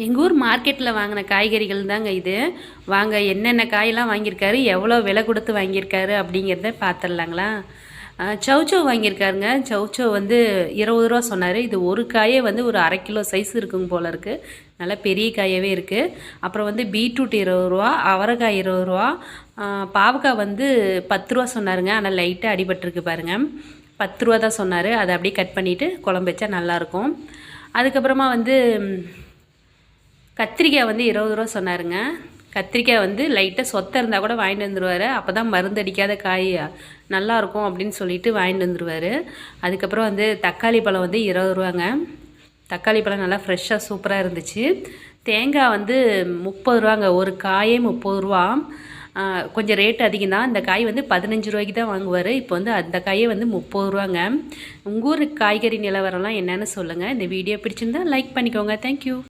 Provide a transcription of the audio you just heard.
எங்கள் ஊர் மார்க்கெட்டில் வாங்கின காய்கறிகள் தாங்க இது. வாங்க என்னென்ன காயெல்லாம் வாங்கியிருக்காரு எவ்வளோ விலை கொடுத்து வாங்கியிருக்காரு அப்படிங்கிறத பார்த்துடலாங்களா சௌச்சோ வாங்கியிருக்காருங்க. சௌச்சோ வந்து இருபது ரூபா சொன்னார். இது ஒரு காயே வந்து ஒரு அரை கிலோ சைஸ் இருக்குங்க போல் இருக்குது நல்லா பெரிய காயாகவே இருக்குது அப்புறம் வந்து பீட்ரூட் இருபது ரூபா அவரைக்காய் இருபது ரூபா பாவக்காய் வந்து பத்து ரூபா சொன்னாருங்க. ஆனால் லைட்டாக அடிபட்டிருக்கு பாருங்கள் பத்து ரூபா தான் சொன்னார். அதை அப்படியே கட் பண்ணிவிட்டு குழம்பு வச்சா நல்லாயிருக்கும் அதுக்கப்புறமா வந்து கத்திரிக்காய் வந்து இருபது ரூபா சொன்னாருங்க. கத்திரிக்காய் வந்து லைட்டாக சொத்தை இருந்தால் கூட வாங்கிட்டு வந்துடுவார் அப்போ தான் மருந்து அடிக்காத காய் நல்லாயிருக்கும் அப்படின்னு சொல்லிட்டு வாங்கிட்டு வந்துடுவார் அதுக்கப்புறம் வந்து தக்காளி பழம் வந்து இருபது ரூபாங்க. தக்காளி பழம் நல்லா ஃப்ரெஷ்ஷாக சூப்பராக இருந்துச்சு. தேங்காய் வந்து முப்பது ரூபாங்க. ஒரு காயே முப்பது ரூபா. கொஞ்சம் ரேட் அதிகம் தான் இந்த காய் வந்து பதினஞ்சு ரூபாய்க்கு தான் வாங்குவார். இப்போ வந்து அந்த காயே வந்து முப்பது ரூபாங்க. உங்கள் ஊர் காய்கறி நிலவரம்லாம் என்னென்னு சொல்லுங்கள் இந்த வீடியோ பிடிச்சிருந்தா லைக் பண்ணிக்கோங்க. தேங்க்யூ